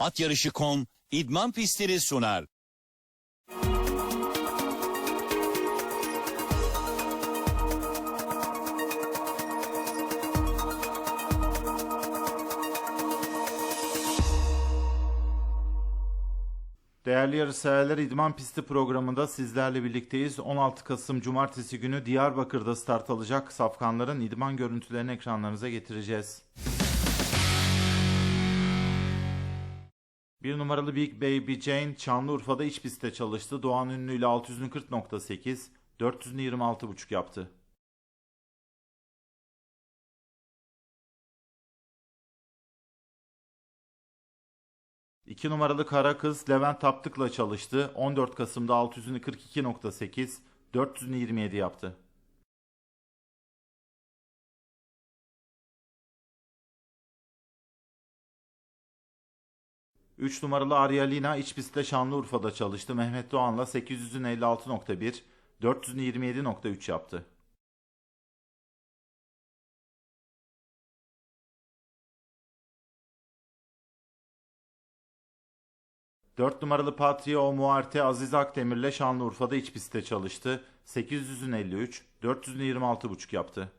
Atyarışı.com idman pistleri sunar. Değerli yarışseverler İdman Pisti programında sizlerle birlikteyiz. 16 Kasım Cumartesi günü Diyarbakır'da start alacak safkanların idman görüntülerini ekranlarınıza getireceğiz. Bir numaralı Big Baby Jane Şanlıurfa'da iç pistte çalıştı. Doğan Ünlü ile 640.8, 426.5 yaptı. İki numaralı Kara Kız Levent Taptık'la çalıştı. 14 Kasım'da 642.8, 427 yaptı. Üç numaralı Aryalina iç pistte Şanlıurfa'da çalıştı. Mehmet Doğan'la 800'ün 56.1, 427.3 yaptı. 4 numaralı Patria Muarte Aziz Akdemir'le Şanlıurfa'da iç pistte çalıştı. 800'ün 53, 426.5 yaptı.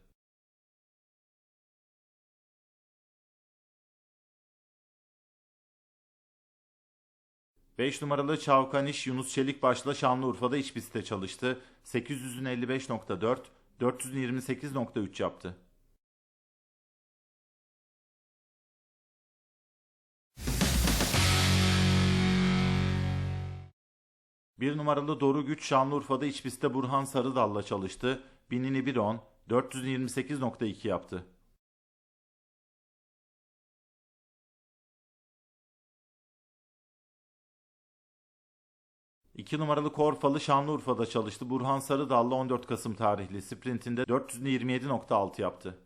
Beş numaralı Çavkaniş Yunus Çelikbaş'la Şanlıurfa'da iç pistte çalıştı. 800'ün 55.4, 428.3 yaptı. 1 numaralı Doru Güç Şanlıurfa'da iç pistte Burhan Sarıdal'la çalıştı. 1000'ini 1.10, 428.2 yaptı. İki numaralı Korfalı Şanlıurfa'da çalıştı. Burhan Sarıdal'la 14 Kasım tarihli sprintinde 427.6 yaptı.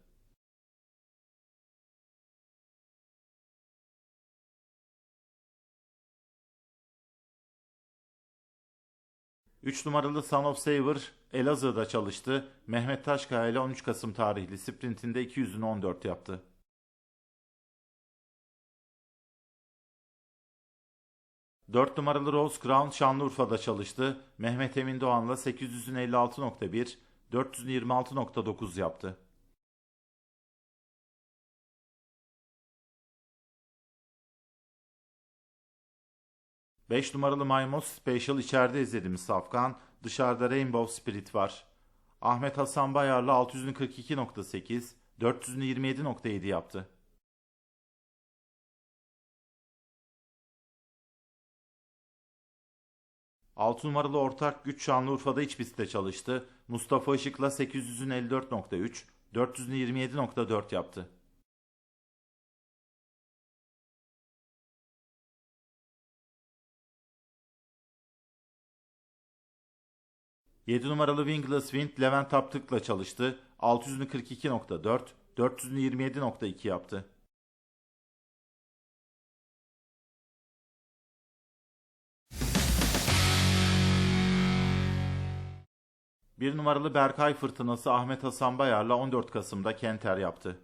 3 numaralı Son of Saver Elazığ'da çalıştı. Mehmet Taşkaya ile 13 Kasım tarihli sprintinde 200'ün 14 yaptı. Dört numaralı Rose Crown Şanlıurfa'da çalıştı. Mehmet Emin Doğan'la 800'ün 56.1, 426.9 yaptı. 5 numaralı Maymos Special içeride izlediğimiz safkan. Dışarıda Rainbow Spirit var. Ahmet Hasan Bayarlı 642.8, 427.7 yaptı. Altı numaralı ortak güç Şanlıurfa'da iç pistte çalıştı. Mustafa Işık'la 800'ün 54.3, 427.4 yaptı. 7 numaralı Wingless Wind Levent Taptık'la çalıştı. 642.4, 427.2 yaptı. Bir numaralı Berkay Fırtınası Ahmet Hasan Bayar'la 14 Kasım'da Kenter yaptı.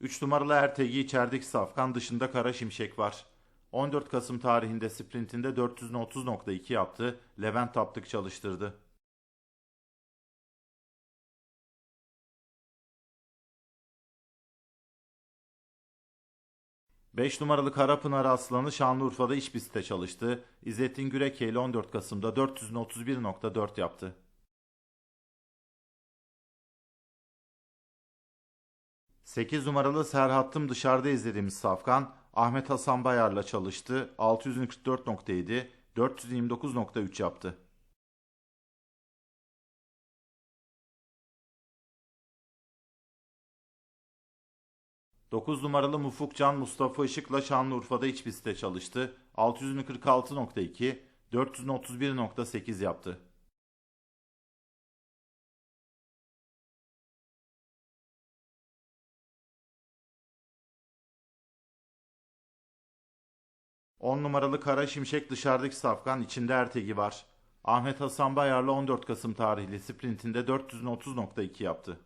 3 numaralı Ertegi içerideki safkan dışında Kara Şimşek var. 14 Kasım tarihinde sprintinde 430.2 yaptı. Levent Taptık çalıştırdı. Beş numaralı Karapınar Aslanı Şanlıurfa'da iç pistte çalıştı. İzzettin Güreke ile 14 Kasım'da 431.4 yaptı. 8 numaralı Serhattım dışarıda izlediğimiz safkan Ahmet Hasan Bayar'la çalıştı. 644.7, 429.3 yaptı. Dokuz numaralı Mufuk Can Mustafa Işık'la Şanlıurfa'da iç pistte çalıştı. 646.2, 431.8 yaptı. 10 numaralı Kara Şimşek dışarıdaki safkan içinde Ertegi var. Ahmet Hasan Bayar'la 14 Kasım tarihli sprintinde 430.2 yaptı.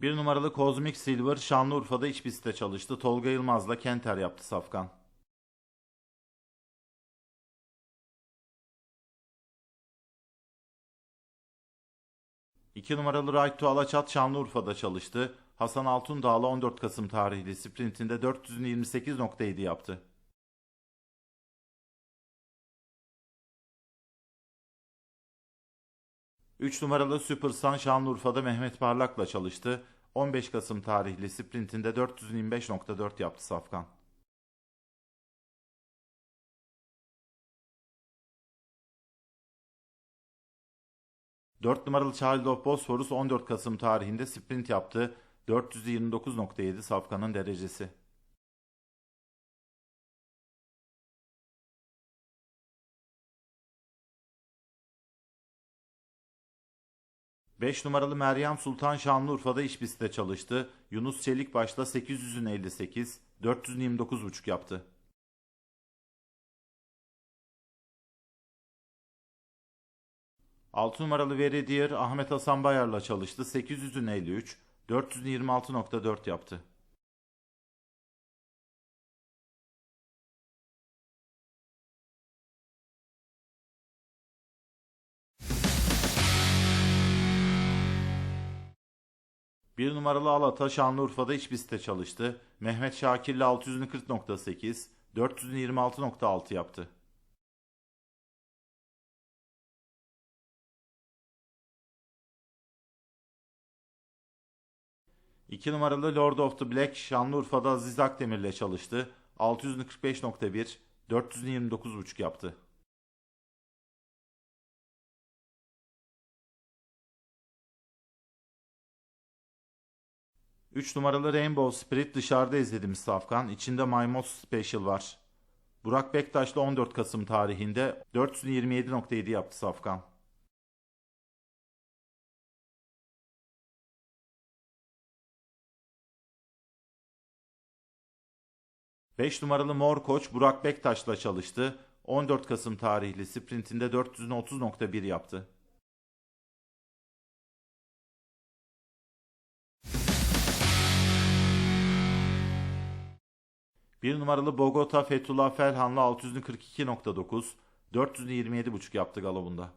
Bir numaralı Cosmic Silver Şanlıurfa'da iç pistte çalıştı. Tolga Yılmaz'la Kenter yaptı Safkan. İki numaralı Right to Alaçat Şanlıurfa'da çalıştı. Hasan Altundağ'la 14 Kasım tarihli sprintinde 428.7 yaptı. Üç numaralı Super Sun Şanlıurfa'da Mehmet Parlak'la çalıştı. 15 Kasım tarihli sprintinde 425.4 yaptı Safkan. Dört numaralı Child of Bosphorus 14 Kasım tarihinde sprint yaptı. 429.7 Safkan'ın derecesi. Beş numaralı Meryem Sultan Şanlıurfa'da iç pistte çalıştı. Yunus Çelik başta 800'ün 58, 429.5 yaptı. 6 numaralı Veridier Ahmet Hasan Bayar'la çalıştı. 800'ün 53, 426.4 yaptı. Bir numaralı Alata Şanlıurfa'da iç pistte çalıştı. Mehmet Şakir'le 640.8, 426.6 yaptı. İki numaralı Lord of the Black Şanlıurfa'da Aziz Akdemir'le çalıştı. 645.1, 429.5 yaptı. Üç numaralı Rainbow Spirit dışarıda izlediğimiz safkan. İçinde Maymos Special var. Burak Bektaş'la 14 Kasım tarihinde 427.7 yaptı safkan. 5 numaralı Mor Koç Burak Bektaş'la çalıştı. 14 Kasım tarihli sprintinde 430.1 yaptı. Bir numaralı Bogota Fethullah Felhan'la 642.9, 427.5 yaptı galobunda.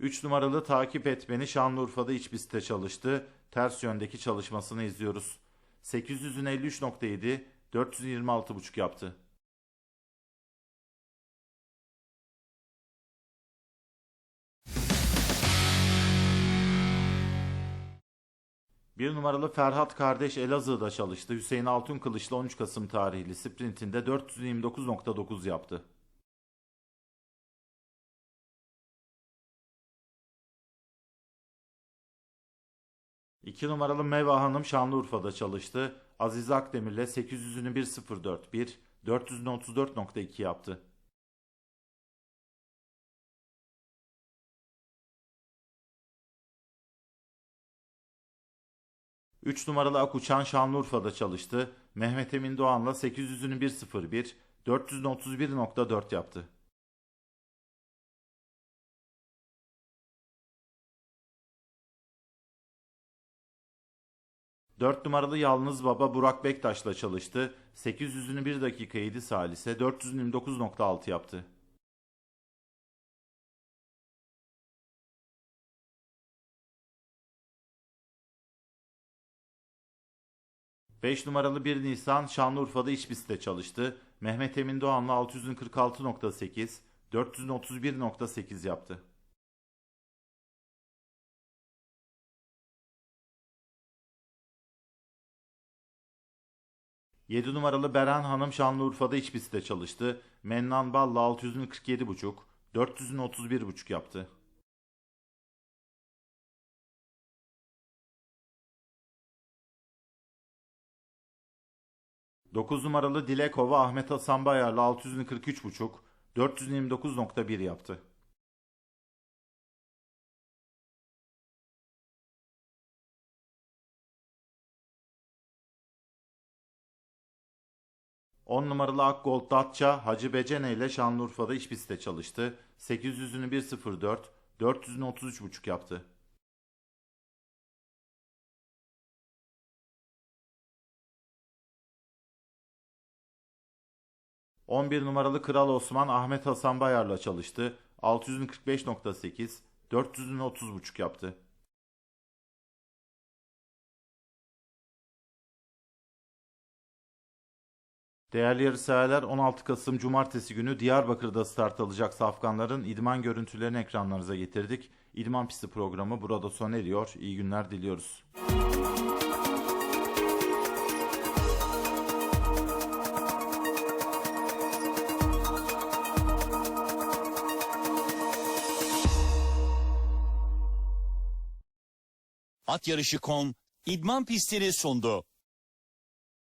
3 numaralı takip et beni Şanlıurfa'da iç pistte çalıştı. Ters yöndeki çalışmasını izliyoruz. 800'ün 53.7, 426.5 yaptı. Bir numaralı Ferhat kardeş Elazığ'da çalıştı. Hüseyin Altun Kılıç'la 13 Kasım tarihli sprintinde 429.9 yaptı. 2 numaralı Meva Hanım Şanlıurfa'da çalıştı. Aziz Akdemir'le 800'ünü 1.041, 434.2 yaptı. Üç numaralı Akuçan Şanlıurfa'da çalıştı. Mehmet Emin Doğan'la 800'ünü 1.01, 431.4 yaptı. 4 numaralı Yalnız Baba Burak Bektaş'la çalıştı. 800'ünü 1 dakika 7 salise 429.6 yaptı. Beş numaralı 1 Nisan Şanlıurfa'da iç pistte çalıştı. Mehmet Emin Doğan'la 646.8, 431.8 yaptı. 7 numaralı Beren Hanım Şanlıurfa'da iç pistte çalıştı. Mennan Balla 647.5, 400'ün 31.5 yaptı. 9 numaralı Dilekova Ahmet Hasan Bayar'la 643.5, 429.1 yaptı. On numaralı Akgold Datça Hacı Becene ile Şanlıurfa'da iş piste çalıştı. 800'ünü 1.04, 433.5 yaptı. ...11 numaralı Kral Osman Ahmet Hasan Bayar'la çalıştı. 600'ünü 45.8, 400'ünü 30.5 yaptı. Değerli yarışseverler 16 Kasım Cumartesi günü Diyarbakır'da start alacak safkanların idman görüntülerini ekranlarınıza getirdik. İdman pisti programı burada sona eriyor. İyi günler diliyoruz. At yarışı.com idman pistini sundu.